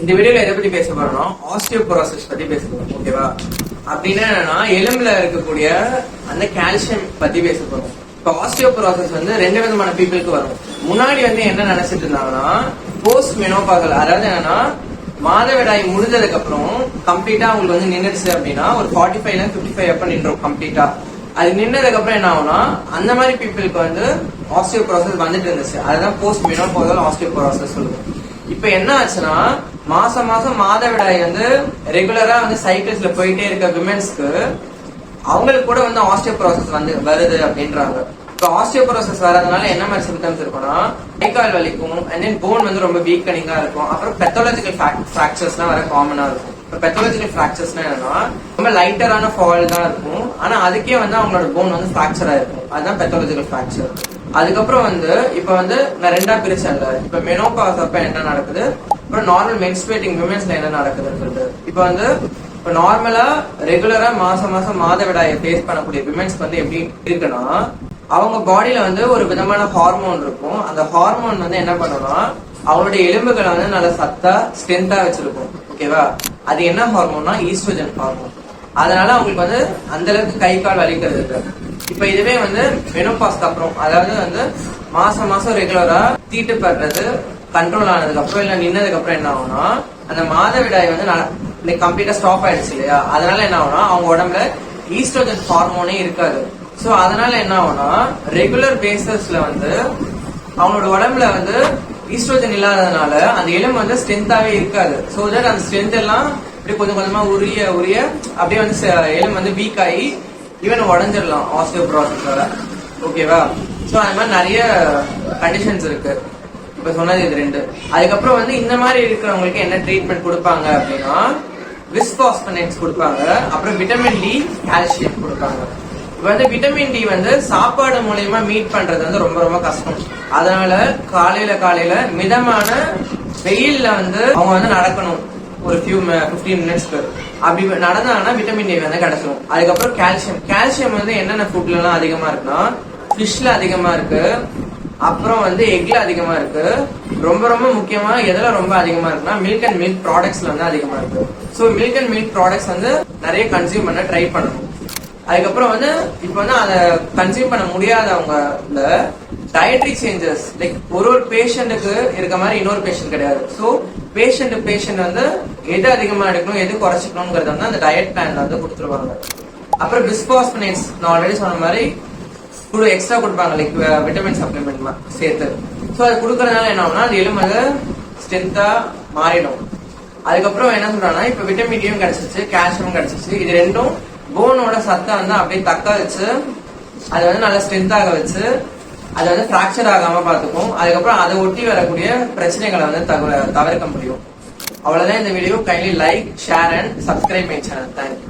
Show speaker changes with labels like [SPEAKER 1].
[SPEAKER 1] இந்த வீடியோல எதை பத்தி பேச போறோம்னா ஆஸ்டியோபோரோசிஸ் பத்தி பேச போறோம் ஓகேவா அப்படின்னா எலும்புல இருக்கக்கூடிய அந்த கால்சியம் பத்தி பேச போறோம். ஆஸ்டியோ ஆஸ்டியோபோரோசிஸ் வந்து ரெண்டு விதமான பீப்புளுக்கு வரும். முன்னாடி வந்து என்ன நினைச்சிட்டு இருந்தாங்கன்னா போஸ்ட் மெனோபாகல் அதாவது என்னன்னா மாதவிடாய் முடிஞ்சதுக்கு அப்புறம் கம்ப்ளீட்டா அவங்களுக்கு வந்து நின்றுச்சு அப்படின்னா ஒரு ஃபார்ட்டி ஃபைவ்ல ஃபிஃப்டி ஃபைவ் அப்ப நின்றோம் கம்ப்ளீட்டா அது நின்னதுக்கு அப்புறம் என்ன ஆகும்னா அந்த மாதிரி பீப்புளுக்கு வந்து ஆஸ்டியோ ப்ராசஸ் வந்துட்டு இருந்துச்சு. அதுதான் போஸ்ட் மெனோபாகல் ப்ராசஸ் சொல்லுவோம் இப்ப என்ன ஆச்சுன்னா மாசம் மாசம் மாதவிடாய் வந்து ரெகுலரா வந்து சைக்கிள்ஸ்ல போயிட்டே இருக்க விமென்ஸ்க்கு அவங்களுக்கு கூட வந்து ஆஸ்டியோபோரோசிஸ் வந்து வருது அப்படின்றாங்க. இப்போ ஆஸ்டியோபோரோசிஸ் வரதுனால என்ன மாதிரி சிம்டம்ஸ் இருக்கும்னா கை கால் வலிக்கும் அண்ட் தென் போன் வந்து ரொம்ப வீக்கனிங்கா இருக்கும். அப்புறம் பெத்தாலஜிக்கல் ஃபிராக்சர்ஸ்லாம் வர காமனா இருக்கும். இப்போ பெத்தாலஜிக்கல் ஃபிராக்சர்ஸ்னா என்னன்னா ரொம்ப லைட்டரான ஃபால் தான் இருக்கும். ஆனா அதுக்கே வந்து அவங்களோட போன் வந்து ஃபிராக்சரா இருக்கும். அதுதான் பெத்தாலஜிக்கல் ஃபிராக்சர் அதுக்கப்புறம் வந்து இப்ப வந்து நான் ரெண்டா பிரிச்சேன்ல. இப்ப மெனோபாஸ் அப்ப என்ன நடக்குது? அப்புறம் நார்மல் மென்ஸ்ட்ரேட்டிங் விமன்ஸ்ல என்ன நடக்குதுன்றது இப்போ வந்து இப்போ நார்மலா ரெகுலரா மாசம் மாசம் மாதவிடாயை ஃபேஸ் பண்ணக்கூடிய விமென்ஸ்க்கு வந்து எப்படி இருக்குன்னா அவங்க பாடியில வந்து ஒரு விதமான ஹார்மோன் இருக்கும். அந்த ஹார்மோன் வந்து என்ன பண்ணும்னா அவங்களுடைய எலும்புகளை வந்து நல்ல சத்தா ஸ்ட்ரென்த்தா வச்சிருக்கும். ஓகேவா அது என்ன ஹார்மோன்னா ஈஸ்ட்ரோஜன் ஹார்மோன் அதனால அவங்களுக்கு வந்து அந்த அளவுக்கு கை கால் வலிக்கிறது இல்லை. இப்ப இதுவே வந்து மெனோபாஸ்க்கு அப்புறம் அதாவது வந்து மாசம் மாசம் ரெகுலரா தீட்டு படுறது கண்ட்ரோல் ஆனதுக்கு அப்புறம் இல்ல நின்னதுக்கு அப்புறம் என்ன ஆகும்னா அந்த மாதவிடாய் வந்து கம்ப்ளீட்டா ஸ்டாப் ஆயிடுச்சு இல்லையா? அதனால என்ன ஆகும்னா அவங்க உடம்புல ஈஸ்ட்ரோஜன் ஹார்மோனே இருக்காது. சோ அதனால என்ன ஆகும்னா ரெகுலர் பேசஸ்ல வந்து அவங்களோட உடம்புல வந்து ஈஸ்ட்ரோஜன் இல்லாததுனால அந்த எலும்பு வந்து ஸ்ட்ரென்த்தாவே இருக்காது. சோ தட் அந்த ஸ்ட்ரென்த் எல்லாம் இப்படி கொஞ்சம் கொஞ்சமா உரிய உரிய அப்படியே வந்து ச- எலும்பு வந்து வீக் ஆகி ஈவன் உடஞ்சிடலாம் ஆஸ்டியோபோரோசிஸால ஓகேவா சோ அந்த மாதிரி நிறைய கண்டிஷன்ஸ் இருக்கு. இப்ப சொன்னது இது ரெண்டு. அதுக்கப்புறம் வந்து இந்த மாதிரி இருக்கிறவங்களுக்கு என்ன ட்ரீட்மெண்ட் கொடுப்பாங்க அப்படின்னா விஸ்பாஸ்பனேட்ஸ் கொடுப்பாங்க அப்புறம் விட்டமின் டி கால்சியம் கொடுப்பாங்க. இப்போ வந்து விட்டமின் டி வந்து சாப்பாடு மூலியமா மீட் பண்றது வந்து ரொம்ப ரொம்ப கஷ்டம். அதனால காலையில காலையில மிதமான வெயில்ல வந்து அவங்க வந்து நடக்கணும். ஒரு ஃபியூ ஃபிஃப்டீன் மினிட்ஸ்க்கு அப்படி நடந்தாங்கன்னா விட்டமின் டி வந்து கிடைச்சிடும் அதுக்கப்புறம் கால்சியம் கால்சியம் வந்து என்னென்ன ஃபுட்லாம் அதிகமா இருக்குன்னா ஃபிஷ்ல அதிகமா இருக்கு. அப்புறம் வந்து எக்ல அதிகமா இருக்கு. ரொம்ப ரொம்ப முக்கியமா எதுல ரொம்ப அதிகமா இருக்குன்னா மில்க் அண்ட் மில்க் ப்ராடக்ட்ஸ்ல வந்து அதிகமா இருக்கு. So milk and milk products வந்து நிறைய கன்சியூம் பண்ண ட்ரை பண்ணணும். அதுக்கப்புறம் வந்து இப்போ வந்து அதை கன்சியூம் பண்ண முடியாதவங்க டயட்ரி சேஞ்சஸ் லைக் ஒரு ஒரு பேஷண்ட்டுக்கு இருக்க மாதிரி இன்னொரு பேஷண்ட் கிடையாது. ஸோ பேஷண்ட் பேஷண்ட் வந்து எது அதிகமா எடுக்கணும் எது குறைச்சிக்கணுங்கிறத வந்து அந்த டயட் பிளான்ல வந்து கொடுத்துருவாங்க. அப்புறம் பிஸ்பாஸ்பனேட்ஸ் நான் ஆல்ரெடி சொன்ன மாதிரி குழு எக்ஸ்ட்ரா கொடுப்பாங்க லைக் விட்டமின் சப்ளிமெண்ட் சேர்த்து. ஸோ அது கொடுக்கறதுனால என்ன ஆகும்னா அது எலும்பு ஸ்ட்ரென்த்தா மாறிடும். அதுக்கப்புறம் என்ன சொல்றாங்கன்னா இப்ப விட்டமின் டியும் கிடைச்சிச்சு கால்சியமும் கிடைச்சிச்சு இது ரெண்டும் போனோட சத்தை வந்து அப்படியே தக்க வச்சு அது வந்து நல்லா ஸ்ட்ரென்த்தாக வச்சு அது வந்து ஃப்ராக்சர் ஆகாம பார்த்துக்கும். அதுக்கப்புறம் அதை ஒட்டி வரக்கூடிய பிரச்சனைகளை வந்து தவிர தவிர்க்க முடியும். அவ்வளவுதான் இந்த video kindly like share and subscribe my channel thank you